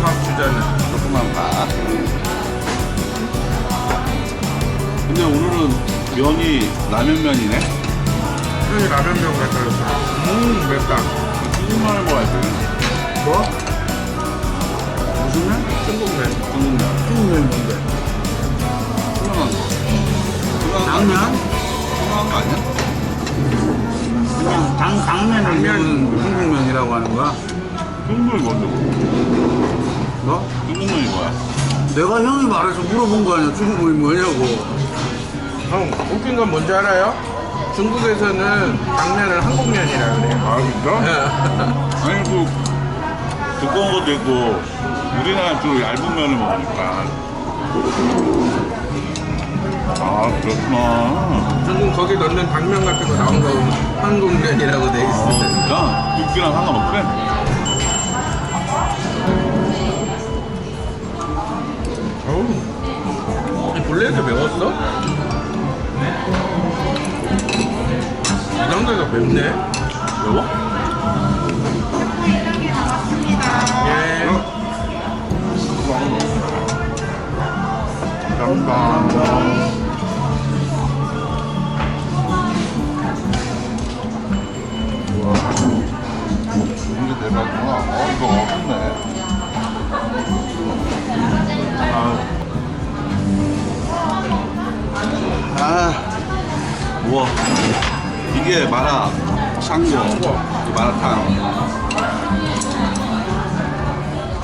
밥 주잖아. 조금만 밥. 근데 오늘은 면이 라면면이네? 형이 라면면 줬어. 음, 맵다. 찌개만을 먹어야 돼. 뭐? 무슨 면? 중국면. 중국면. 중국면이 뭔데? 훌륭한 거. 훌륭한 거 당면? 훌륭한 거 아니야? 그냥 당, 당면을 당면. 먹는 중국면이라고 하는 거야? 중국면이 뭔데? 뭐? 중국면이 뭐야? 내가 형이 말해서 물어본 거 아니야 중국면이 뭐냐고 형, 웃긴 건 뭔지 알아요? 중국에서는 당면을 한국면이라 그래요. 아, 진짜? 아니, 그, 두꺼운 것도 있고, 우리나라 주로 얇은 면을 먹으니까. 아, 그렇구나. 중국 거기 넣는 당면 같은 거 나온 거 한국면이라고 돼 아, 있어. 진짜? 육기랑 상관없대? 블랙이 매웠어? 이 정도가 맵네. 매워? 예. 감사합니다. 이게 대박이구나. 어, 이거 어렵네. 아, 우와. 이게 마라 이 마라탕.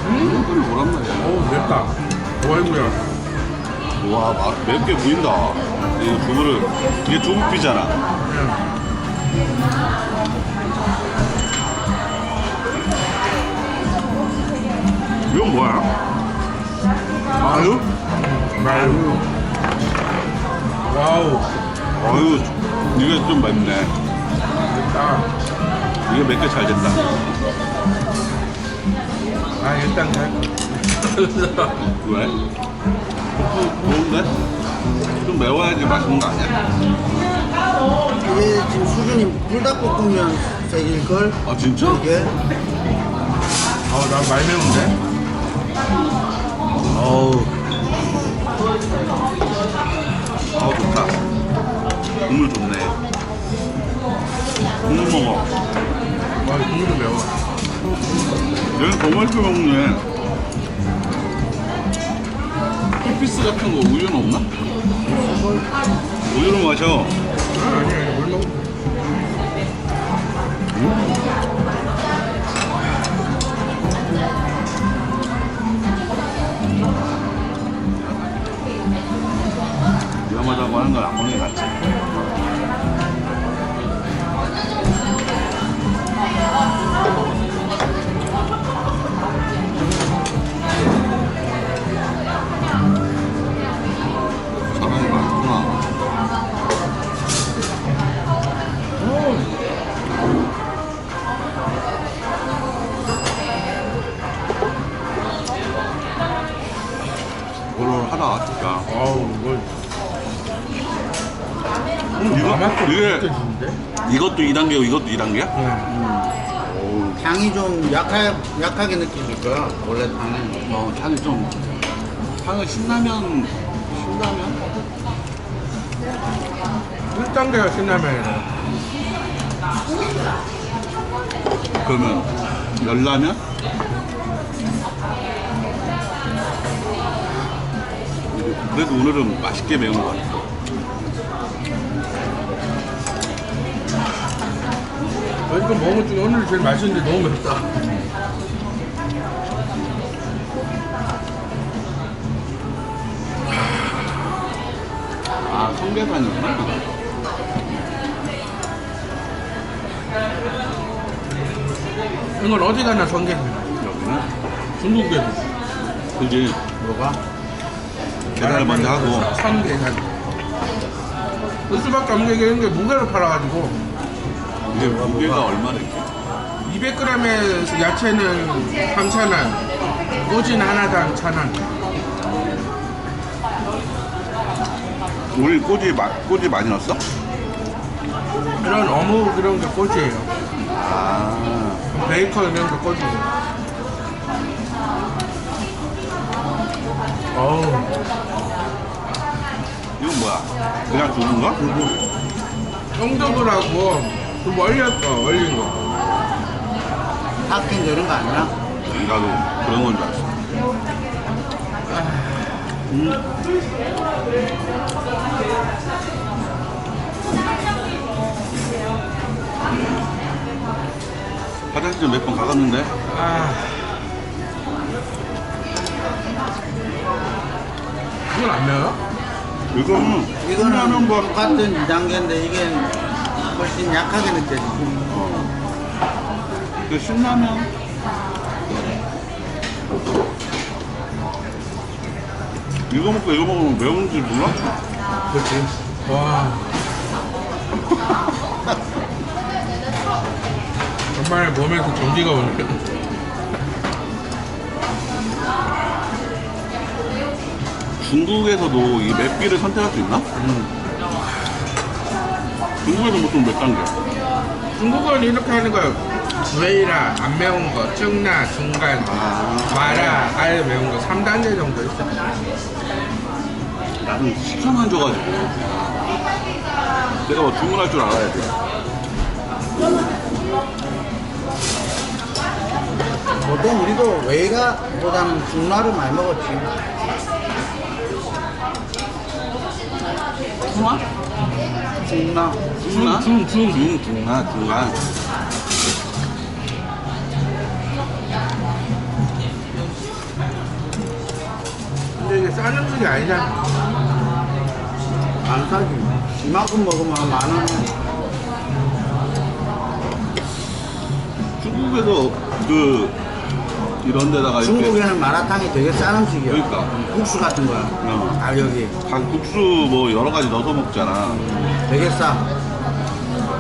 음, 이걸 뭐란 말이야? 어우, 맵다. 어이구야. 와, 마- 맵게 보인다. 이 두부를, 이게 두부피잖아. 이건 뭐야? 마요? 마요. 와우, 아유, 이게 좀 맵네. 맵다. 이게 맵게 잘 됐다. 아, 일단 갈 왜? 좀 좋은데? 좀 매워야지 맛있는 거 아니야? 이게 지금 수준이 불닭볶음면 색일걸? 아, 진짜? 이게? 어, 난 많이 매운데? 어우 아, 좋다. 국물 좋네. 국물 먹어. 와, 국물도 매워. 얘는 더 맛있게 먹네. 콜피스 같은 거 우유는 없나? 우유는 마셔. 아, 아니, 아니, 물먹 위험하다고 하는 건안 먹는 게 낫지. 사람이 많구나. 오롤하다 진짜. 아우, 이거. 이게? 이것도 2단계고 이것도 2단계야? 응. 향이 좀 약하, 약하게 느껴질 거야 원래 향은 어, 향이 좀 향은 신라면 신라면 1단계가 신라면이네. 그러면 열라면 그래도 오늘은 맛있게 매운 것 같아. 아, 이거 먹은 것 중에 오늘 제일 맛있는데 너무 맵다. 아 성게산이구나. 이건 어디 가나 성게지. 여기는 중국에도. 그지 뭐가? 계산을 먼저 하고 선계산. 그게 이런 게 무게로 팔아가지고 이게 무게가 얼마나 이렇게? 200g의 야채는 3,000원, 꼬진 하나당 1,000원. 우리 꼬지, 마, 꼬지 많이 넣었어? 이런 어묵 이런 게 꼬지예요. 아. 베이컨 이런 게 꼬지예요. 어우, 이건 뭐야? 그냥 두는 거? 똥도불하고 좀 얼렸어, 얼린 거. 핫킹 이런 거 아니야? 나도 그런 건 줄 알았어. 화장실 좀 몇 번 가봤는데 아. 이건 안 매워요? 이거는 이거는 신라면과 똑같은 2단계인데 이게 훨씬 약하게 느껴지지. 그 신라면 이거 먹고 이거 먹으면 매운 줄 몰라? 그렇지. 와. 정말 몸에서 전기가 오네. 중국에서도 이 맵기를 선택할 수 있나? 중국에서 보통 몇 단계? 중국은 이렇게 하는 거예요. 웨이라, 안 매운 거, 증나, 중간, 마라, 아예 매운 거 3단계 정도 있어. 나는 시켜만 줘가지고 내가 뭐 주문할 줄 알아야 돼 보통 우리도 외가보다는 중라를 많이 먹었지. 중화? 중, 중. 중, 중화, 중간 근데 이게 싼 음식이 아니잖아. 안 사지. 이만큼 먹으면 한만 원에. 중국에서 그 이런 데다가 이렇게 중국에는 마라탕이 되게 싼 음식이야. 그러니까. 국수 같은 거야. 어. 가격이 각 국수 뭐 여러 가지 넣어서 먹잖아 되게 싸.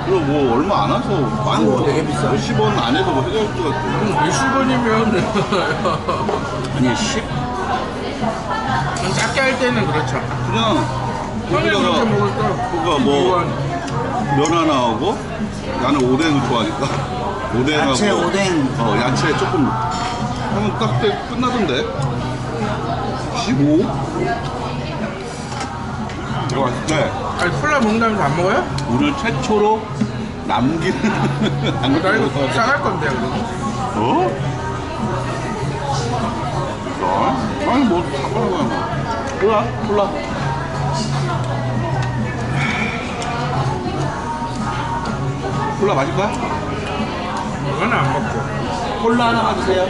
그리고 뭐 얼마 안 와서 많이 그거 되게 비싸. 몇십 원 안에서 뭐 해결할 수가 있고 몇십 원이면 아니 10? 작게 할 때는 그렇죠. 그냥 그렇게 여기다가 먹을 때 그거 뭐 면 하나 하고 나는 오뎅 좋아하니까 오뎅하고 야채 오뎅. 어 야채 조금 하면 딱 때 끝나던데 15? 이거 맛있네 아니 콜라 먹는다면서 안 먹어요? 오늘 최초로 남기는 안 나 이거 먹어서. 싸갈 건데 그래도. 어? 나? 아니 뭐 상관없는 거야 콜라? 콜라 콜라 마실 거야? 이거는 안 먹고. 콜라 하나만 주세요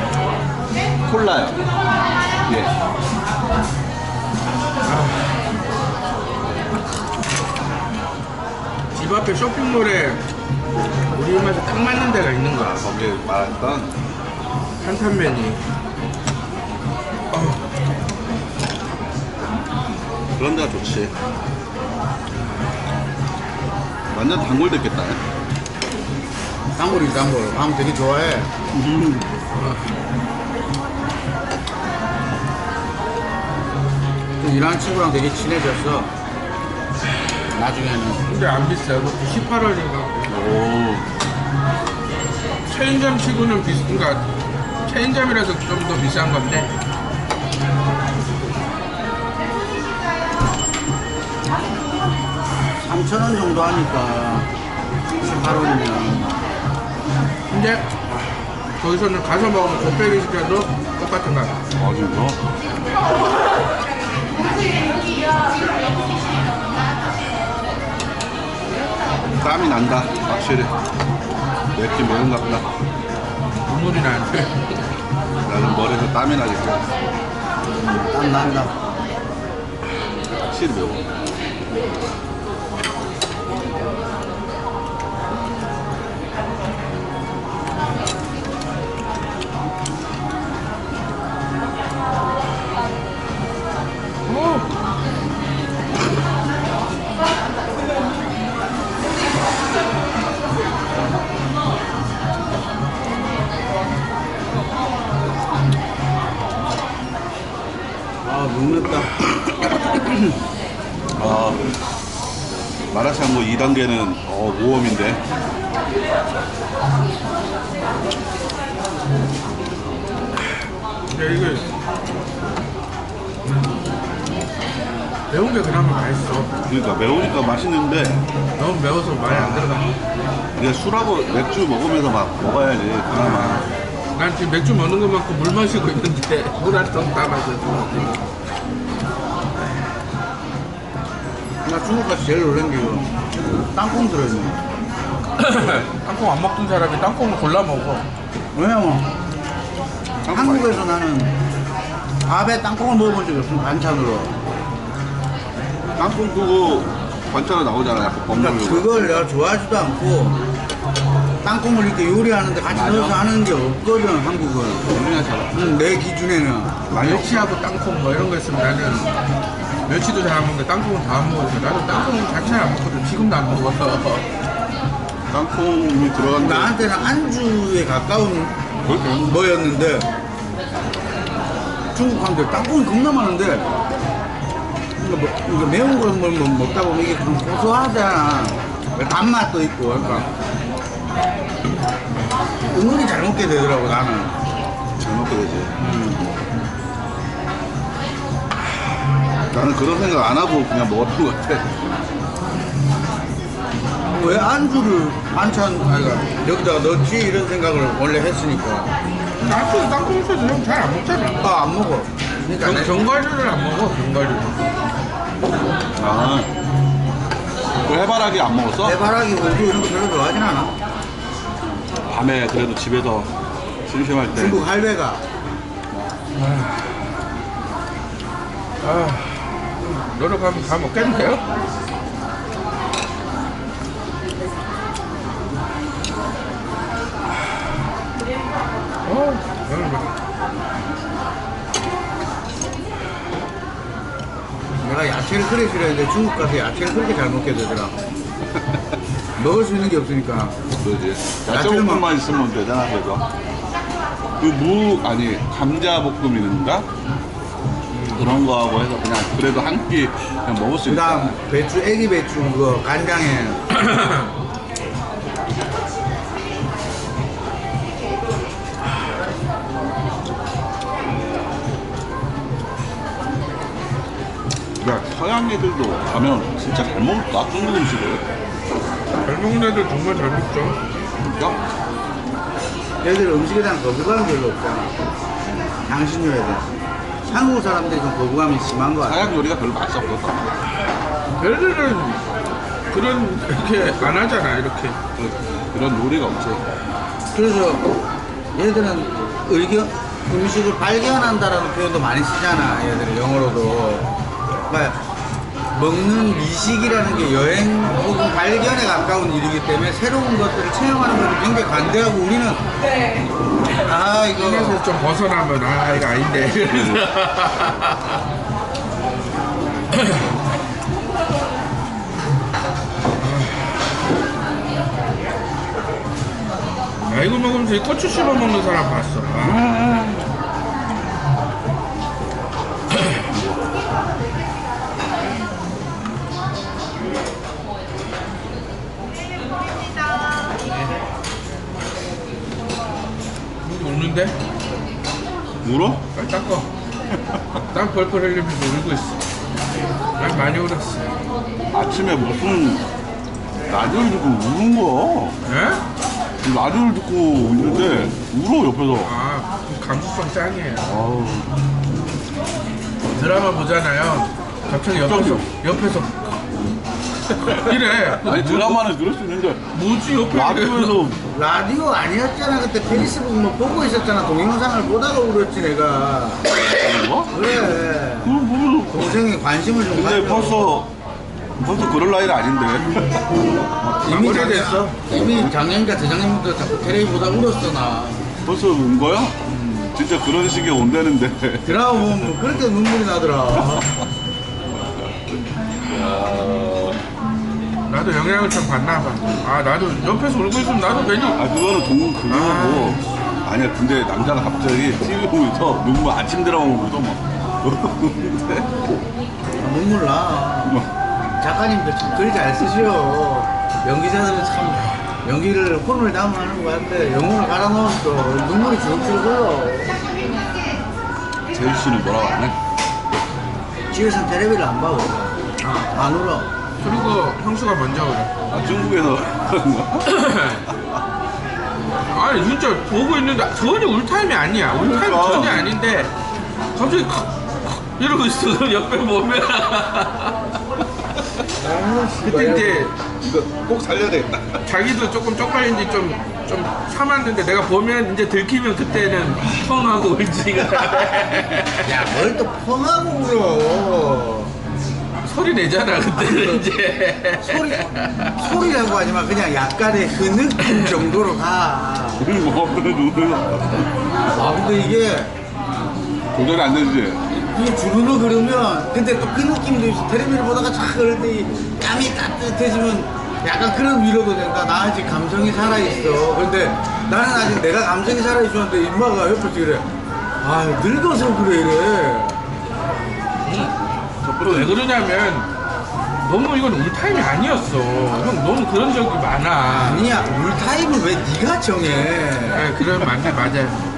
콜라요 예 집 앞에 쇼핑몰에 우리 입맛에 딱 맞는 데가 있는 거야. 거기에 말했던 한탄면이. 어, 그런 데가 좋지 완전 단골 됐겠다 단골이 단골. 방 되게 좋아해. 또 일하는 친구랑 되게 친해졌어. 나중에는. 근데 안 비싸. 이것도 18원인가. 오 체인점 치고는 비싸. 그러니까 체인점이라서 좀 더 비싼 건데. 삼천 원 정도 하니까 18원이면 근데 거기서는 가서 먹으면 곱빼기 시켜도 똑같은 거야. 아 진짜? 땀이 난다 확실히 맵긴 매운 것 같다 눈물이 나는데. 나는 머리에서 땀이 나겠어 땀 난다. 확실히 매워 2단계는 어, 모험인데. 근데 이게 매운 게 그나마 맛있어. 그러니까 매우니까 맛있는데 너무 매워서 많이 안 들어가. 이게 술하고 맥주 먹으면서 막 먹어야지 그나마. 난 지금 맥주 먹는 것만큼 물 마시고 있는데 물한통다 마셔 나 중국 가서 제일 놀란 게 이거 땅콩 들어있네. 땅콩 안 먹던 사람이 땅콩을 골라 먹어. 왜냐면 한국에서 나는 밥에 땅콩을 먹어본 적이 없어 반찬으로. 땅콩 그거 반찬에 나오잖아. 약간 그러니까. 그걸 내가 좋아하지도 않고 땅콩을 이렇게 요리하는데 같이 맞아. 넣어서 하는 게 없거든 한국은. 우리나라 잘. 응, 내 기준에는. 멸치하고 땅콩 뭐 이런 거 있으면 나는 멸치도 잘 안 먹는데 땅콩은 다 안 먹어서 나도 땅콩 자체 안 먹거든. 지금도 안 먹어서. 땅콩이 들어간데. 나한테는 안주에 가까운 그렇게 뭐였는데 중국 사람들 땅콩이 겁나 많은데 이거, 뭐, 이거 매운 걸 뭐, 뭐 먹다 보면 이게 좀 고소하잖아 단맛도 있고 그러니까 은근히 잘 먹게 되더라고 나는 잘 먹게 되지. 나는 그런 생각 안 하고 그냥 먹었던 것 같아. 왜 안주를 반찬 아이가 여기다가 넣지 이런 생각을 원래 했으니까 나도 땅콩 소스 형잘안 먹잖아. 아 안 먹어 그러니까 경, 견과류를 안 먹어, 견과류. 아. 그 해바라기 안 먹었어? 해바라기 우유 이런 거 별로 좋아하진 않아 밤에 그래도 집에서 심심할 때. 중국 할배가 아, 노력하면 다 먹겠는데요? 어. 내가 야채를 그리 싫어했는데 중국 가서 야채를 그렇게 잘 먹게 되더라. 먹을 수 있는 게 없으니까. 그지. 야채를 야채 볶음만 있으면 되잖아, 그래서. 그 무, 아니, 감자 볶음인가? 그런 거하고 해서 그냥 그래도 한 끼 그냥 먹을 수그 있다. 다음 배추, 애기 배추 그거 간장에 야, 서양 애들도 가면 진짜 잘 먹을까? 중국 음식을. 잘 먹는 애들 정말 잘 먹죠. 진짜? 얘들 음식에 대한 거부감이 별로 없잖아. 향신료 애들. 한 국 사람들이 좀 거부감이 심한 거 같아. 서양 요리가 별로 맛이 없었어. 얘들은 그런, 이렇게 안 하잖아, 이렇게. 그- 그런 요리가 없지. 그래서 얘들은 의견, 음식을 발견한다라는 표현도 많이 쓰잖아. 얘들이 영어로도. 그러니까 먹는 미식이라는 게 여행 혹은 발견에 가까운 일이기 때문에 새로운 것들을 체험하는 것을 굉장히 관대하고 우리는 아 이거 입에서 좀 벗어나면, 아, 이거 아닌데. 아, 이거 먹으면서 이 고추 씹어 먹는 사람 봤어. 아. 울어? 빨리 닦어. 땀 펄펄 흘리면서 울고 있어. 난 많이 울었어. 아침에 무슨 라디오를 듣고 우는 거야. 예? 라디오를 듣고 있는데 울어 옆에서. 아, 그 감수성 짱이에요. 아우. 드라마 보잖아요. 갑자기 옆에서, 옆에서. 이래. 아니 드라마는 그럴 수 있는데 뭐지, 옆에. 라디오에서 라디오 아니었잖아 그때 페이스북 뭐 보고 있었잖아 동영상을 보다가 울었지 내가 뭐? 그래 그걸 보면서 동생이 관심을 좀 근데 가져 벌써 벌써 그럴 나이는 아닌데. 이미. 작년, 이미 작년인가 재작년부터 자꾸 테레비 보다 울었어 나 벌써 운 거야? 진짜 그런 식이 온다는데. 드라마 보면 그렇게 눈물이 나더라 나도 영향을 좀 받나 봐. 아, 나도 옆에서 울고 있으면 나도 괜히. 아 그거는 동 그거고 아니야 근데 남자가 갑자기 TV 보면서 눈물 아침 드라마 보면서 막 그러는데 눈물 나막 작가님들 참 글이 잘 쓰시오. 연기자들은 참 연기를 혼을 담아하는 것 같아. 영혼을 갈아 넣으면 또 눈물이 줄줄 흘러. 제일 씨는 뭐라고 하네? 집에서 텔레비를 안 봐. 아, 안 울어. 그리고 형수가 먼저 그래. 아, 중국에서 그런 거? 아니 진짜 보고 있는데 전혀 울타임이 아니야. 울타임 그러니까. 전혀 아닌데 갑자기 칵, 칵 이러고 있어. 옆에 보면. 그때 이제 이거 꼭 살려야 되겠다. 자기도 조금 쪽팔린지 좀, 좀 참았는데 내가 보면 이제 들키면 그때는 펑 하고 울지. 야, 뭘 또 펑하고 울어. 소리 내잖아, 그때는 이제. 소리, 소리라고 하지만 그냥 약간의 그 느낌 정도로 가. 뭐, 그래, 눈을. 아, 근데 이게, 도전이 안 되지. 이게 주르르 그러면, 근데 또 그 느낌도 있어. 텔레비를 보다가 쫙 그럴 때이 땀이 따뜻해지면 약간 그런 위로도 된다. 나 아직 감성이 살아있어. 근데 나는 아직 내가 감성이 살아있었는데 임마가 옆에서 그래. 아, 늙어서 그래, 이래. 또 왜 그러냐면 너무 이건 울타임이 아니었어. 형 너무 그런 적이 많아. 아니야, 울타임을 왜 네가 정해? 네, 그런 맞네, 맞아요.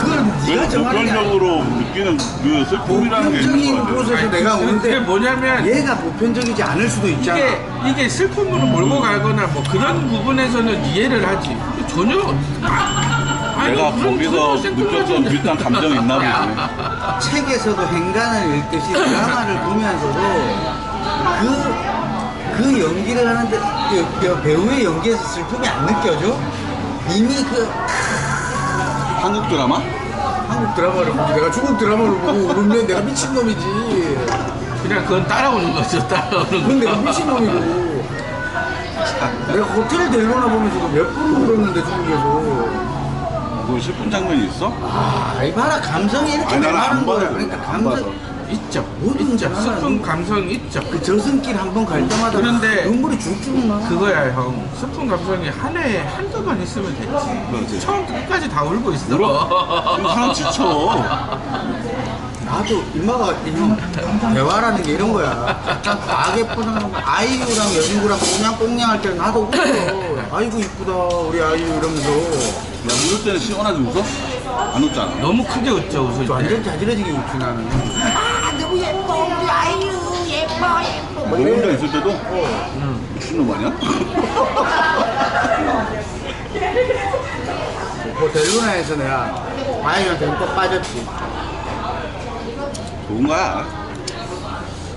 그걸 네가 정하는 게 아니야. 보편적으로 느끼는 그 슬픔이라는 게 보편적인 있는 거지. 곳에서 내가 그게 오는데 뭐냐면 얘가 보편적이지 않을 수도 있잖아. 이게 이게 슬픔으로 몰고 가거나 뭐 그런 부분에서는 이해를 하지. 전혀 아, 아니, 내가 거기서 느꼈던. 비슷한 감정이 있나 보네. 책에서도 행간을 읽듯이 드라마를 보면서도 그, 그 연기를 하는데 그, 그 배우의 연기에서 슬픔이 안 느껴져? 이미 그 한국 드라마? 한국 드라마를 보고 내가 중국 드라마를 보고 울면 내가 미친놈이지. 그냥 그건 따라오는 거죠, 따라오는 내가 거. 미친놈이고. 내가 호텔 델로나 보면서도 몇번 울었는데 중국에서. 그 슬픈 장면이 있어? 아, 이 봐라 감성이 이렇게 아니, 나는 안 많은 거야. 봐요. 그러니까 안. 감성 있죠, 모든 있죠. 드라마는 슬픈 감성 있죠. 그 저승길 한 번 갈 때마다 그런데 눈물이 줄줄 나. 그거야 형 슬픈 감성이 한 해에 한두 번 있으면 됐지 그렇지. 처음부터 끝까지 다 울고 있어 울어? 그럼 사람 지쳐. 나도 임마가 형 대화라는 게 이런 거야. 약간 과하게 포장하는 거. 아이유랑 여진구랑 꽁냥꽁냥 할 때는 나도 웃어. 아이고 이쁘다 우리 아이유 이러면서 야, 울을 때는 시원하지 웃어? 안 웃잖아. 너무 크게 웃죠 웃을 때 완전 자지러지게 웃지 나는. 아 너무 예뻐 우리 아이유 예뻐 예뻐 너 혼자 있을 때도? 미친놈 아니야? 뭐 델루나에서 내가 아이유한테 또 빠졌지. 좋은 거야.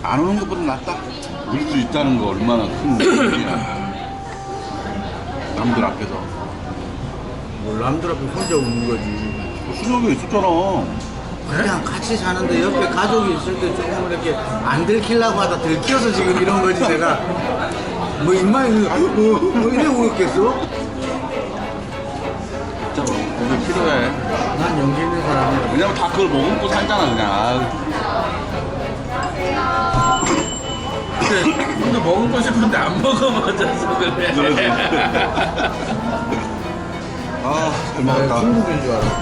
안 오는 것보다 낫다. 울 수 있다는 거 얼마나 큰 일이야. 남들 앞에서. 뭐 남들 앞에 혼자 웃는 거지. 수족이 있었잖아. 그냥 같이 사는데 옆에 가족이 있을 때 조금 이렇게 안 들키려고 하다 들켜서 지금 이런 거지 내가 뭐 입맛이 뭐, 뭐 이래 울었겠어? 진짜 그게 필요해. 난 연기 있는 사람이야 왜냐면 다 그걸 머금고 살잖아, 그냥. 아, 근데, 근데 먹고 싶은데 안 먹어맞아서 그래. 아, 잘 먹었다. 중국인 줄 알았다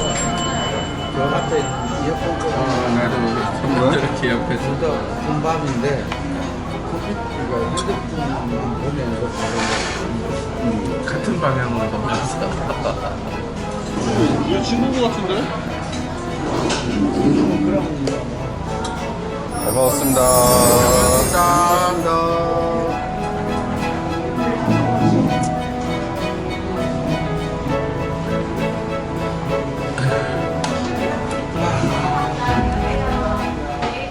저 앞에 이어폰 꽂아 어, 나도 저렇게 옆에서. 진짜 군밤인데 컴퓨터가 핸드폰 보면 이거 바로 같은 방향으로 보면서. 이거 친구 같은데? 그럼 잘 먹었습니다.